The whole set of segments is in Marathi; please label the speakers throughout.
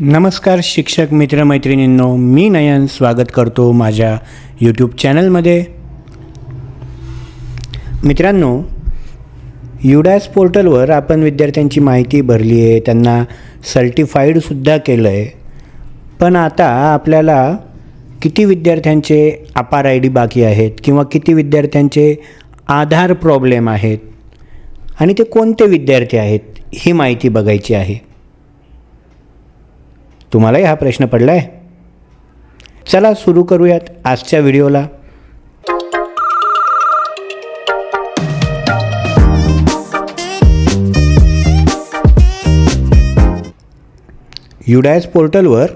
Speaker 1: नमस्कार शिक्षक मित्रमैत्रिणींनो मी नयन स्वागत करतो माझ्या यूट्यूब चॅनलमध्ये मित्रांनो युडॅस पोर्टलवर आपण विद्यार्थ्यांची माहिती भरली आहे त्यांना सर्टिफाईडसुद्धा केलं आहे. पण आता आपल्याला किती विद्यार्थ्यांचे अपार आय डी बाकी आहेत किंवा किती विद्यार्थ्यांचे आधार प्रॉब्लेम आहेत आणि ते कोणते विद्यार्थी आहेत ही माहिती बघायची आहे. तुम्हालाही हा प्रश्न पडला आहे चला सुरू करूयात आजच्या व्हिडिओला. युडायस पोर्टलवर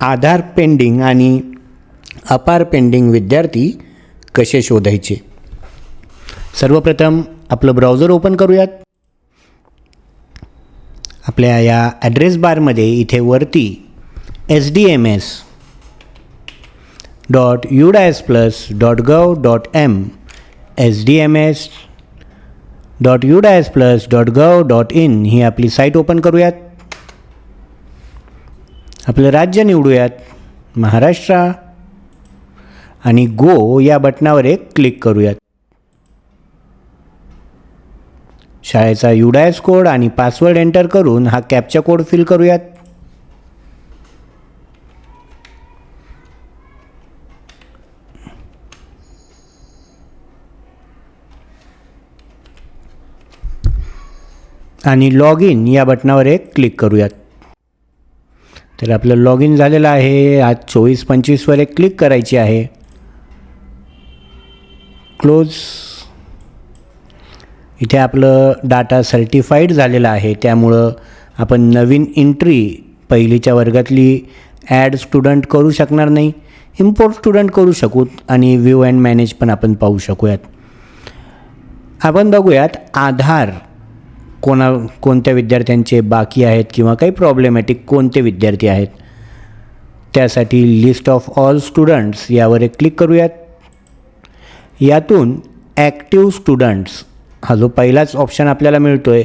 Speaker 1: आधार पेंडिंग आणि अपार पेंडिंग विद्यार्थी कसे शोधायचे? सर्वप्रथम आपलं ब्राउझर ओपन करूयात. आपल्या या ॲड्रेस बारमध्ये इथे वरती S D M S dot UDISE plus dot gov dot M S D M S dot UDISE plus dot gov dot in ही आपली साईट ओपन करूयात. आपलं राज्य निवडूयात. महाराष्ट्र आणि गो या बटनावर एक क्लिक करूयात. शाळेचा युडायस कोड आणि पासवर्ड एंटर करून हा कॅपचा कोड फिल करूयात. आणि लॉग इन या बटनावर एक क्लिक करूयात. तर आपलं लॉग इन झालेलं आहे. आज चोवीस पंचवीसवर एक क्लिक करायची आहे. क्लोज इथे आपलं डाटा सर्टिफाईड झालेलं आहे. त्यामुळं आपण नवीन एंट्री पहिलीच्या वर्गातली ॲड स्टुडंट करू शकणार नाही. इम्पोर्ट स्टुडंट करू शकूत आणि व्ह्यू अँड मॅनेज पण आपण पाहू शकूयात. आपण बघूयात आधार. कोणा कोणत्या विद्यार्थ्यांचे बाकी आहेत किंवा काही प्रॉब्लेमॅटिक कोणते विद्यार्थी आहेत? त्यासाठी लिस्ट ऑफ ऑल स्टुडंट्स यावर एक क्लिक करूयात. यातून ॲक्टिव्ह स्टुडंट्स हा जो पहिलाच ऑप्शन आपल्याला मिळतो आहे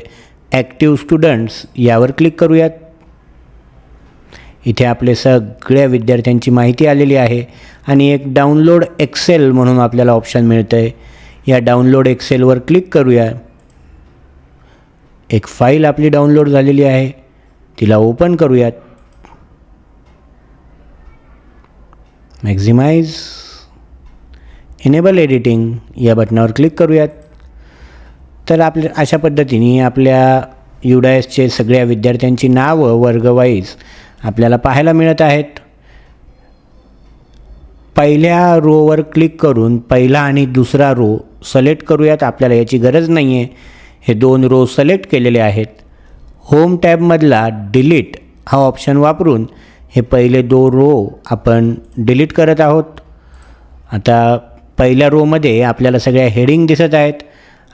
Speaker 1: ॲक्टिव्ह स्टुडंट्स यावर क्लिक करूयात. इथे आपले सगळ्या विद्यार्थ्यांची माहिती आलेली आहे आणि एक डाउनलोड एक्सेल म्हणून आपल्याला ऑप्शन मिळतं आहे या डाउनलोड एक्सेलवर क्लिक करूया. एक फाईल आपली डाउनलोड झालेली आहे. तिला ओपन करूयात. मॅक्झिमाइज इनेबल एडिटिंग या बटनावर क्लिक करूयात. तर आपल्या अशा पद्धतीने आपल्या युडायसचे सगळ्या विद्यार्थ्यांची नावं वर्गवाईज आपल्याला पाहायला मिळत आहेत. पहिल्या रोवर क्लिक करून पहिला आणि दुसरा रो सिलेक्ट करूयात. आपल्याला याची गरज नाही आहे हे दोन रो सिलेक्ट केलेले आहेत. होम टॅबमधला डिलीट हा ऑप्शन वापरून हे पहिले दो रो आपण डिलीट करत आहोत. आता पहिल्या रोमध्ये आपल्याला सगळ्या हेडिंग दिसत आहेत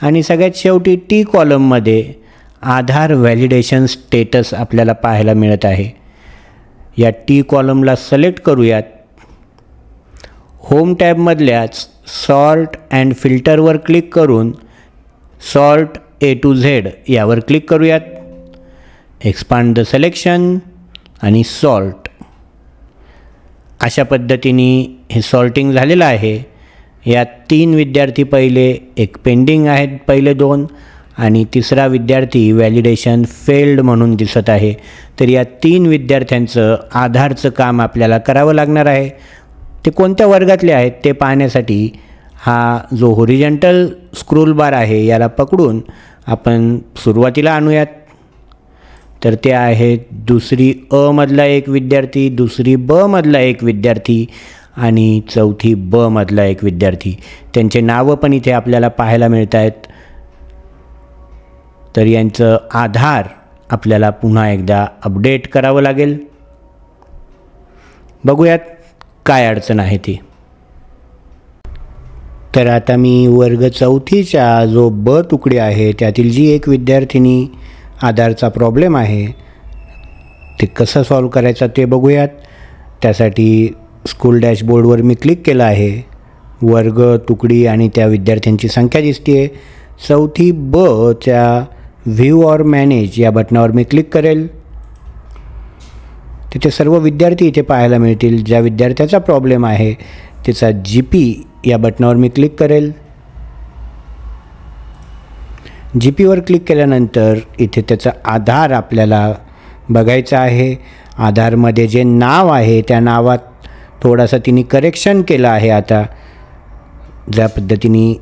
Speaker 1: आणि सगळ्यात शेवटी टी कॉलममध्ये आधार व्हॅलिडेशन स्टेटस आपल्याला पाहायला मिळत आहे. या टी कॉलमला सिलेक्ट करूयात. होम टॅबमधल्याच सॉल्ट अँड फिल्टरवर क्लिक करून सॉल्ट ए टू झेड यावर क्लिक करूयात. एक्सपांड द सिलेक्शन आणि सॉल्ट अशा पद्धतीने हे सॉल्टिंग झालेलं आहे? यात तीन विद्यार्थी पहिले एक पेंडिंग आहेत पहिले दोन आणि तिसरा विद्यार्थी व्हॅलिडेशन फेल्ड म्हणून दिसत आहे. तर या तीन विद्यार्थ्यांचं आधारचं काम आपल्याला करावं लागणार आहे. ते कोणत्या वर्गातले आहेत ते पाहण्यासाठी हा जो होरिजेंटल स्क्रोल बार आहे याला पकडून आपण सुरुवातीला आणूयात. तर ते आहेत दुसरी अ मधला एक विद्यार्थी दुसरी ब मधला एक विद्यार्थी आणि चौथी ब मधला एक विद्यार्थी. त्यांचे नावं पण इथे आपल्याला पाहायला मिळत आहेत तर यांचं आधार आपल्याला पुन्हा एकदा अपडेट करावं लागेल. बघूयात काय अडचण आहे ती. तर आता मी वर्ग चौथीच्या जो ब तुकडी आहे त्यातील जी एक विद्यार्थिनी आधारचा प्रॉब्लेम आहे ते कसं सॉल्व करायचं ते बघूयात. त्यासाठी स्कूल डॅशबोर्डवर मी क्लिक केलं आहे. वर्ग तुकडी आणि त्या विद्यार्थ्यांची संख्या दिसते आहे चौथी ब च्या व्ह्यू ऑर मॅनेज या बटनावर मी क्लिक करेल. तिथे सर्व विद्यार्थी इथे पाहायला मिळतील. ज्या विद्यार्थ्याचा प्रॉब्लेम आहे त्याचा जी पी या बटनावर मी क्लिक करेल. जी पीवर क्लिक केल्यानंतर इथे त्याचा आधार आपल्याला बघायचा आहे. आधारमध्ये जे नाव आहे त्या नावात थोडासा तिने करेक्शन केलं आहे आता. ज्या पद्धतीने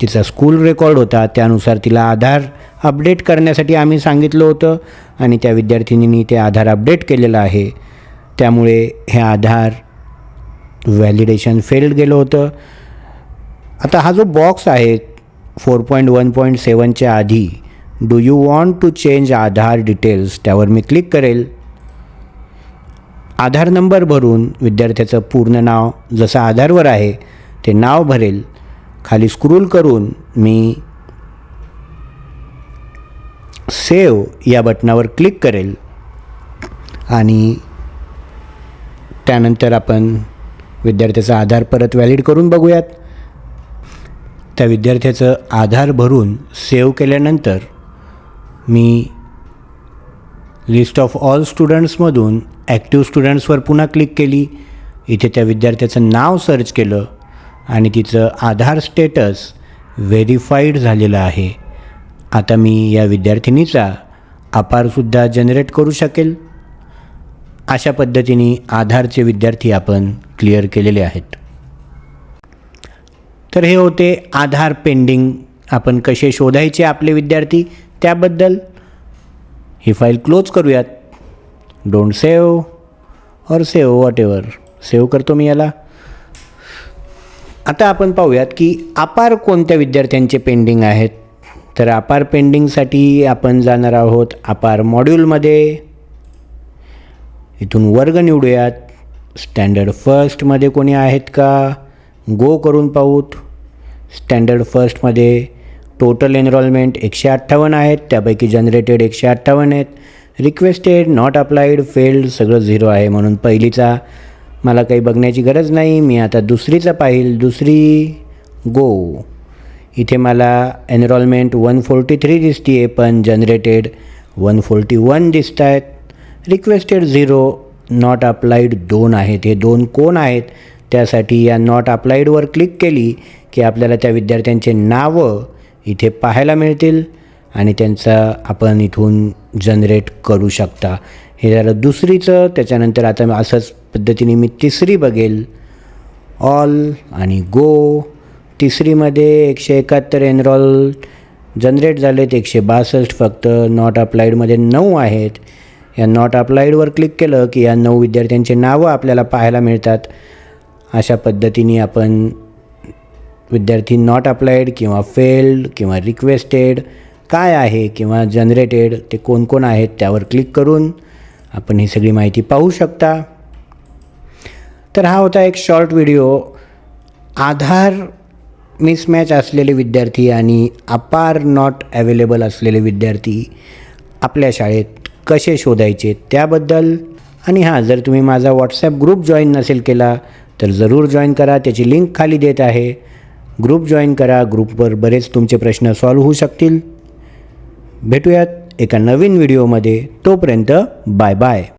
Speaker 1: तिचा स्कूल रेकॉर्ड होता त्यानुसार तिला आधार अपडेट करण्यासाठी आम्ही सांगितलं होतं आणि त्या विद्यार्थिनींनी ते आधार अपडेट केलेलं आहे. त्यामुळे हे आधार व्हॅलिडेशन फेल्ड गेलं होतं. आता हा जो बॉक्स आहे फोर पॉईंट वन पॉईंट सेवनच्या आधी do you want to change Aadhaar details त्यावर मी क्लिक करेल. आधार नंबर भरून विद्यार्थ्याचं पूर्ण नाव जसं आधारवर आहे ते नाव भरेल. खाली स्क्रूल करून मी सेव या बटनावर क्लिक करेल. आणि त्यानंतर आपण विद्यार्थ्याचा आधार परत व्हॅलिड करून बघूयात. त्या विद्यार्थ्याचं आधार भरून सेव्ह केल्यानंतर मी लिस्ट ऑफ ऑल स्टुडंट्समधून ॲक्टिव्ह स्टुडंट्सवर पुन्हा क्लिक केली. इथे त्या विद्यार्थ्याचं नाव सर्च केलं आणि तिचं आधार स्टेटस व्हेरीफाईड झालेलं आहे. आता मी या विद्यार्थिनीचा अपारसुद्धा जनरेट करू शकेल. अशा पद्धतीने आधारचे विद्यार्थी आपण क्लिअर केलेले आहेत. तर हे होते आधार पेंडिंग आपण कसे शोधायचे आपले विद्यार्थी? त्याबद्दल ही फाईल क्लोज करूयात. Don't save or save whatever save करतो मी याला. आता आपण पाहूयात की अपार कोणत्या विद्यार्थ्यांचे पेंडिंग आहेत? तर अपार पेंडिंगसाठी आपण जाणार आहोत अपार मॉड्यूलमध्ये इथून वर्ग निवडूयात. स्टँडर्ड फर्स्टमध्ये कोणी आहेत का? गो करून पाहूत. स्टँडर्ड फर्स्टमध्ये टोटल एनरोलमेंट एकशे अठ्ठावन्न आहेत. त्यापैकी जनरेटेड एकशे अठ्ठावन्न आहेत. रिक्वेस्टेड नॉट अप्लाईड फेल्ड सगळं झिरो आहे म्हणून पहिलीचा मला काही बघण्याची गरज नाही. मी आता दुसरीचा पाहिल. दुसरी गो इथे मला एनरोलमेंट वन फोर्टी थ्री दिसते आहे पण जनरेटेड वन फोर्टी वन दिसत आहेत रिक्वेस्टेड झिरो नॉट अप्लाईड दोन आहेत. हे दोन कोण आहेत? त्यासाठी या नॉट अप्लाईडवर क्लिक केली की आपल्याला त्या विद्यार्थ्यांचे नावं इथे पाहायला मिळतील आणि त्यांचा आपण इथून जनरेट करू शकता. हे झालं दुसरीचं. त्याच्यानंतर आता असंच पद्धतीने मी तिसरी बघेल. ऑल आणि गो तिसरीमध्ये एकशे एकाहत्तर एनरॉल जनरेट झालेत. एकशे बासष्ट फक्त. नॉट अप्लाईडमध्ये नऊ आहेत. या नॉट अप्लाईडवर क्लिक केलं की या नऊ विद्यार्थ्यांचे नावं आपल्याला पाहायला मिळतात. अशा पद्धतीने आपण विद्यार्थी नॉट अप्लाईड किंवा फेल्ड किंवा रिक्वेस्टेड काय आहे किंवा जनरेटेड ते कोण कोण आहेत त्यावर क्लिक करून आपण ही सगळी माहिती पाहू शकता. तर हा होता एक शॉर्ट व्हिडिओ आधार मिसमॅच असलेले विद्यार्थी आणि अपार नॉट अवेलेबल असलेले विद्यार्थी आपल्या शाळेत कसे शोधायचे त्याबद्दल. आणि हां जर तुम्ही माझा व्हॉट्सॲप ग्रुप जॉईन नसेल केला तर जरूर जॉईन करा. त्याची लिंक खाली देत आहे. ग्रुप जॉईन करा. ग्रुपवर बरेच तुमचे प्रश्न सॉल्व्ह होऊ शकतील. भेटूयात एका नवीन व्हिडिओमध्ये तोपर्यंत बाय बाय